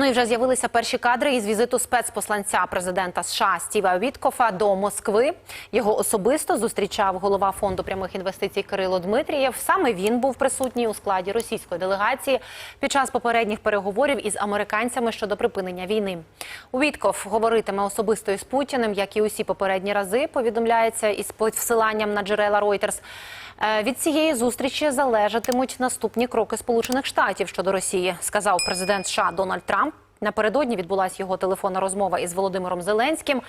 Ну і вже з'явилися перші кадри із візиту спецпосланця президента США Стіва Віткофа до Москви. Його особисто зустрічав голова фонду прямих інвестицій Кирило Дмитрієв. Саме він був присутній у складі російської делегації під час попередніх переговорів із американцями щодо припинення війни. Вітков говоритиме особисто із Путіним, як і усі попередні рази. Повідомляється із посиланням на джерела Reuters. Е, Від цієї зустрічі залежатимуть наступні кроки Сполучених Штатів щодо Росії, сказав президент США Дональд Трамп. Напередодні відбулася його телефонна розмова із Володимиром Зеленським.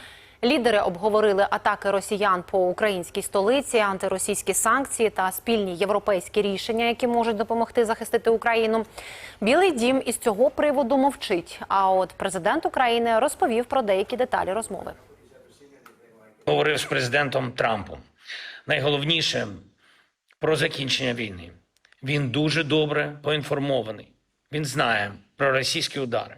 Лідери обговорили атаки росіян по українській столиці, антиросійські санкції та спільні європейські рішення, які можуть допомогти захистити Україну. Білий дім із цього приводу мовчить. А от президент України розповів про деякі деталі розмови. говорив з президентом Трампом. Найголовніше про закінчення війни. Він дуже добре поінформований. Він знає про російські удари,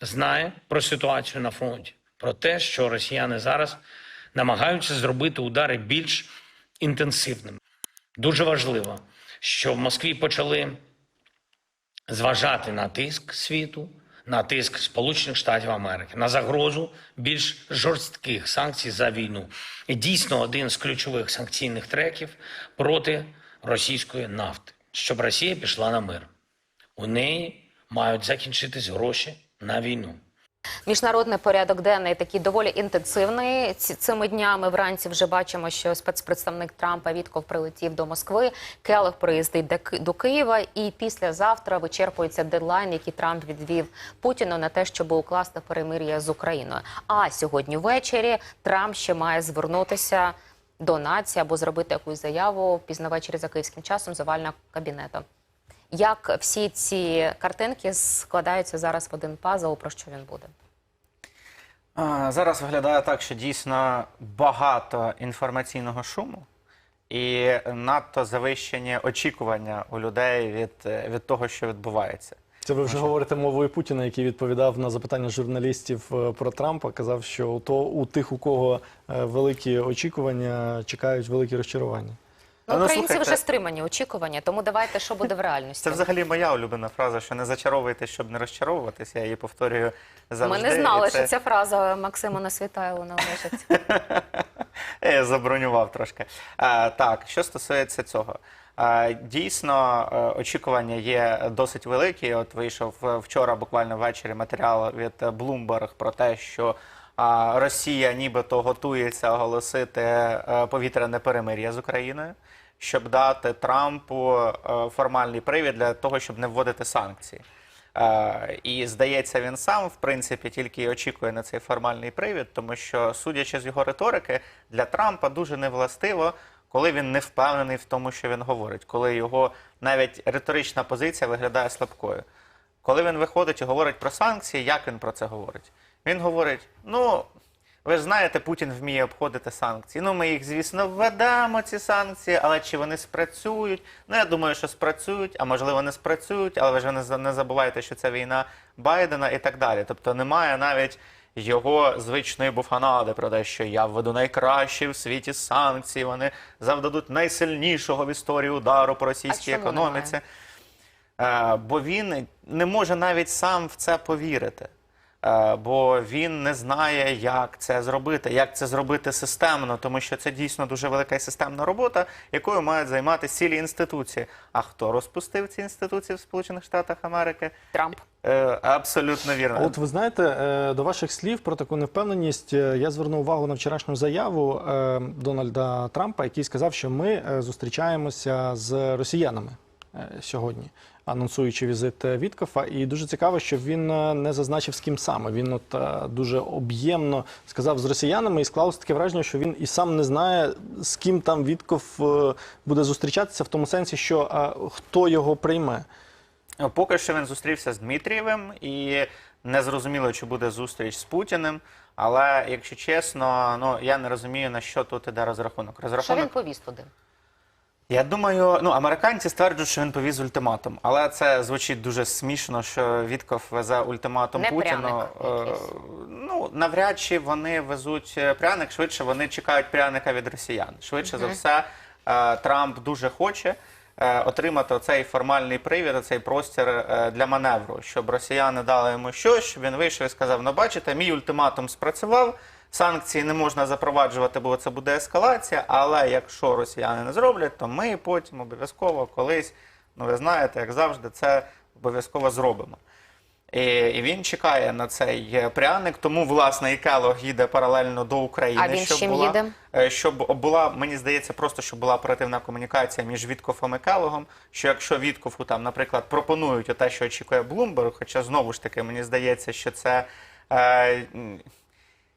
знає про ситуацію на фронті, про те, що росіяни зараз намагаються зробити удари більш інтенсивними. Дуже важливо, що в Москві почали зважати на тиск світу, на тиск Сполучених Штатів Америки, на загрозу більш жорстких санкцій за війну. І дійсно один з ключових санкційних треків проти російської нафти, щоб Росія пішла на мир. У неї мають закінчитись гроші на війну. Міжнародний порядок денний такий доволі інтенсивний. Ці- Цими днями вранці вже бачимо, що спецпредставник Трампа Вітков прилетів до Москви. Келех приїздить до Києва, і післязавтра вичерпується дедлайн, який Трамп відвів Путіну на те, щоб укласти перемир'я з Україною. А сьогодні ввечері Трамп ще має звернутися до нації або зробити якусь заяву пізно ввечері за київським часом з овального кабінету. Як всі ці картинки складаються зараз в один пазл, про що він буде? Зараз виглядає так, що дійсно багато інформаційного шуму і надто завищені очікування у людей від, від того, що відбувається. Це ви вже говорите мовою Путіна, який відповідав на запитання журналістів е, про Трампа. Казав, що то у тих, у кого е, великі очікування, чекають великі розчарування. Ну, Ну, українці слухайте. вже стримані очікування, тому давайте, що буде в реальності. Це взагалі моя улюблена фраза, що не зачаровуйте, щоб не розчаровуватися. Я її повторюю завжди. Ми не знали, і це- що ця фраза Максима Несвітайло належить. Я забронював трошки. А, так, що стосується цього. Дійсно, е, очікування є досить великі. От вийшов е, вчора буквально ввечері матеріал від Bloomberg про те, що Росія нібито готується оголосити е, повітряне перемир'я з Україною, щоб дати Трампу е, формальний привід для того, щоб не вводити санкції. Е, І здається, він сам, в принципі, тільки очікує на цей формальний привід, тому що, судячи з його риторики, для Трампа дуже невластиво, коли він не впевнений в тому, що він говорить, коли його навіть риторична позиція виглядає слабкою. Коли він виходить і говорить про санкції, як він про це говорить? Він говорить: ну. Ви ж знаєте, Путін вміє обходити санкції. Ну, ми їх, звісно, введемо, ці санкції, але чи вони спрацюють? Ну, я думаю, що спрацюють, а можливо, не спрацюють, але ви ж не забувайте, що це війна Байдена і так далі. Тобто немає навіть його звичної буфанади про те, що я введу найкращі в світі санкції, вони завдадуть найсильнішого в історії удару по російській економіці. Е, бо він не може навіть сам в це повірити. Е, Бо він не знає, як це зробити, як це зробити системно, тому що це дійсно дуже велика і системна робота, якою мають займатися цілі інституції. А хто розпустив ці інституції в Сполучених Штатах Америки? Трамп. Е, Абсолютно вірно. От ви знаєте, е, до ваших слів про таку невпевненість я звернув увагу на вчорашню заяву Дональда Трампа, який сказав, що ми зустрічаємося з росіянами сьогодні, анонсуючи візит е, Віткофа. І дуже цікаво, що він е, не зазначив з ким саме. Він от е, дуже об'ємно сказав з росіянами і склалося таке враження, що він і сам не знає, з ким там Вітков е, буде зустрічатися, в тому сенсі, що е, хто його прийме. Поки що він зустрівся з Дмитрієвим і не зрозуміло, чи буде зустріч з Путіним. Але якщо чесно, ну я не розумію на що тут іде розрахунок. Що він повіз туди? Я думаю, ну американці стверджують, що він повіз ультиматум, але це звучить дуже смішно, що Вітков везе ультиматум Не Путіну. пряник Е, якийсь. Ну навряд чи вони везуть е, пряник, швидше вони чекають пряника від росіян. Швидше за все, е, Трамп дуже хоче, е, отримати цей формальний привід, цей простір е, для маневру, щоб росіяни дали йому щось, щоб він вийшов і сказав: ну бачите, мій ультиматум спрацював. Санкції не можна запроваджувати, бо це буде ескалація. Але якщо росіяни не зроблять, то ми потім обов'язково колись, ну ви знаєте, як завжди, це обов'язково зробимо. І, і він чекає на цей пряник, тому власне і Келог їде паралельно до України. А він щоб чим була, їде? е, Щоб була, мені здається, просто щоб була оперативна комунікація між Віткофом і Келогом. Що якщо Віткофу там, наприклад, пропонують те, що очікує Блумберг, хоча знову ж таки мені здається, що це. Е,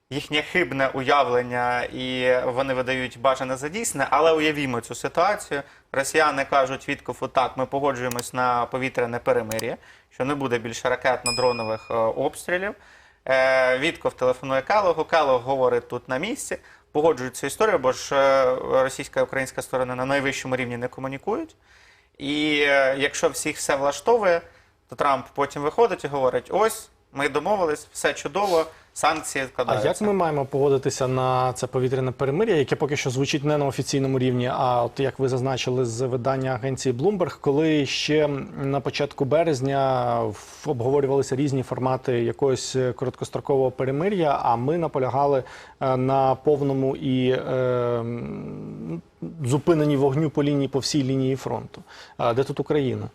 їхнє хибне уявлення, і вони видають бажане за дійсне. Але уявімо цю ситуацію. Росіяни кажуть Віткофу, так, ми погоджуємось на повітряне перемир'я, що не буде більше ракетно-дронових е, обстрілів. Е, Вітков телефонує Келогу, Келог говорить тут на місці, погоджують цю історію, бо ж е, російська і українська сторони на найвищому рівні не комунікують. І якщо всіх все влаштовує, то Трамп потім виходить і говорить: ось ми домовились, все чудово, санкції А як ми маємо погодитися на це повітряне перемир'я, яке поки що звучить не на офіційному рівні, а от як ви зазначили з видання агенції Bloomberg, коли ще на початку березня обговорювалися різні формати якогось е, короткострокового перемир'я, а ми наполягали е, на повному і е, зупиненні вогню по лінії по всій лінії фронту. А де тут Україна?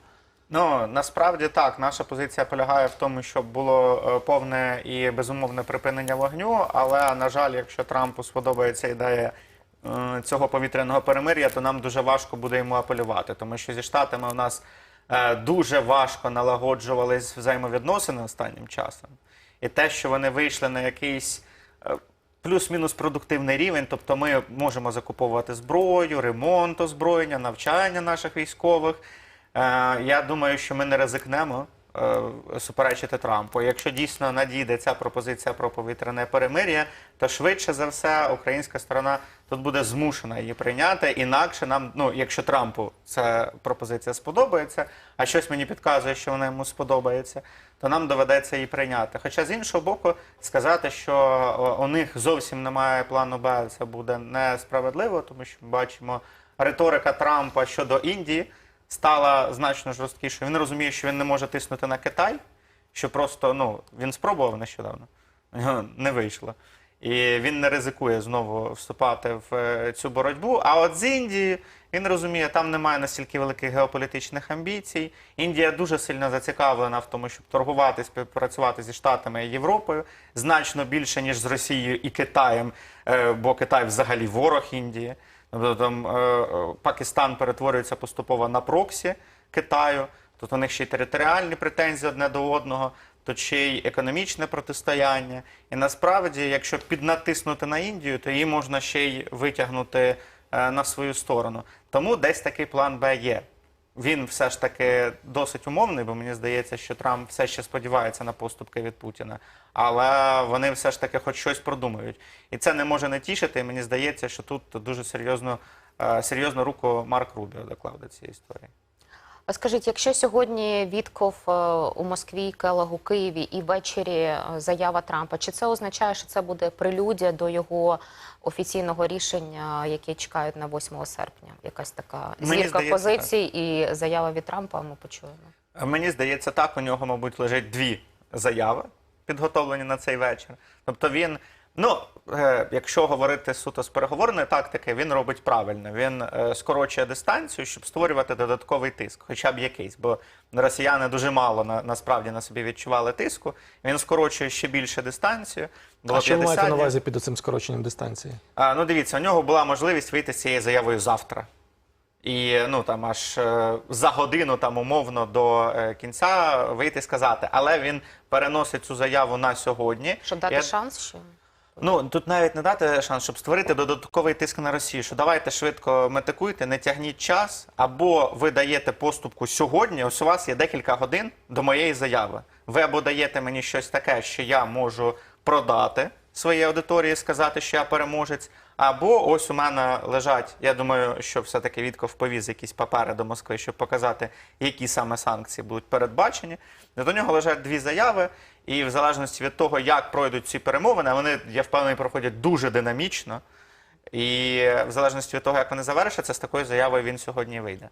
Ну насправді так, наша позиція полягає в тому, щоб було е, повне і безумовне припинення вогню. Але на жаль, якщо Трампу сподобається ідея е, цього повітряного перемир'я, то нам дуже важко буде йому апелювати, тому що зі штатами у нас е, дуже важко налагоджувались взаємовідносини останнім часом. І те, що вони вийшли на якийсь плюс-мінус продуктивний рівень, тобто ми можемо закуповувати зброю, ремонт озброєння, навчання наших військових. Е, Я думаю, що ми не ризикнемо е, суперечити Трампу. Якщо дійсно надійде ця пропозиція про повітряне перемир'я, то швидше за все українська сторона тут буде змушена її прийняти. Інакше нам, ну якщо Трампу ця пропозиція сподобається, а щось мені підказує, що вона йому сподобається, то нам доведеться її прийняти. Хоча з іншого боку, сказати, що у них зовсім немає плану Б, це буде несправедливо, тому що ми бачимо риторика Трампа щодо Індії стала значно жорсткішою. Він розуміє, що він не може тиснути на Китай, що просто ну він спробував нещодавно, не вийшло. І він не ризикує знову вступати в е, цю боротьбу. А от з Індією він розуміє, там немає настільки великих геополітичних амбіцій. Індія дуже сильно зацікавлена в тому, щоб торгувати, співпрацювати зі Штатами і Європою значно більше, ніж з Росією і Китаєм, е, бо Китай взагалі ворог Індії. Тобто там е, е, Пакистан перетворюється поступово на проксі Китаю. Тут у них ще й територіальні претензії одне до одного, то ще й економічне протистояння. І насправді, якщо піднатиснути на Індію, то її можна ще й витягнути е, на свою сторону. Тому десь такий план Б є. Він все ж таки досить умовний, бо мені здається, що Трамп все ще сподівається на поступки від Путіна. Але вони все ж таки хоч щось продумають. І це не може не тішити. І мені здається, що тут дуже серйозно, е, серйозну руку Марк Рубіо доклав до цієї історії. А Скажіть, якщо сьогодні Вітков е, у Москві, Келог у Києві і ввечері е, заява Трампа, чи це означає, що це буде прелюдія до його офіційного рішення, яке чекають на 8 серпня? Якась така зірка позицій і заява від Трампа ми почуємо. Мені здається, так у нього, мабуть, лежить дві заяви, підготовлені на цей вечір. Тобто він, ну, е, якщо говорити суто з переговорної тактики, він робить правильно. Він е, скорочує дистанцію, щоб створювати додатковий тиск, хоча б якийсь. Бо росіяни дуже мало на, насправді на собі відчували тиску. Він скорочує ще більше дистанцію. Було А що ви маєте на увазі під цим скороченням дистанції? А, ну дивіться, у нього була можливість вийти з цією заявою завтра. І ну там аж е, за годину там умовно до е, кінця вийти і сказати. Але він переносить цю заяву на сьогодні. Щоб дати Я- шанс, що Ну тут навіть не дати шанс, щоб створити додатковий тиск на Росію. Що давайте швидко метикуйте, не тягніть час, або ви даєте поступку сьогодні. Ось у вас є декілька годин до моєї заяви. Ви або даєте мені щось таке, що я можу продати своїй аудиторії, сказати, що я переможець. Або ось у мене лежать. Я думаю, що все-таки Вітков повіз якісь папери до Москви, щоб показати, які саме санкції будуть передбачені. До нього лежать дві заяви, і в залежності від того, як пройдуть ці перемовини, вони, я впевнений, проходять дуже динамічно. І в залежності від того, як вони завершаться, з такою заявою він сьогодні вийде.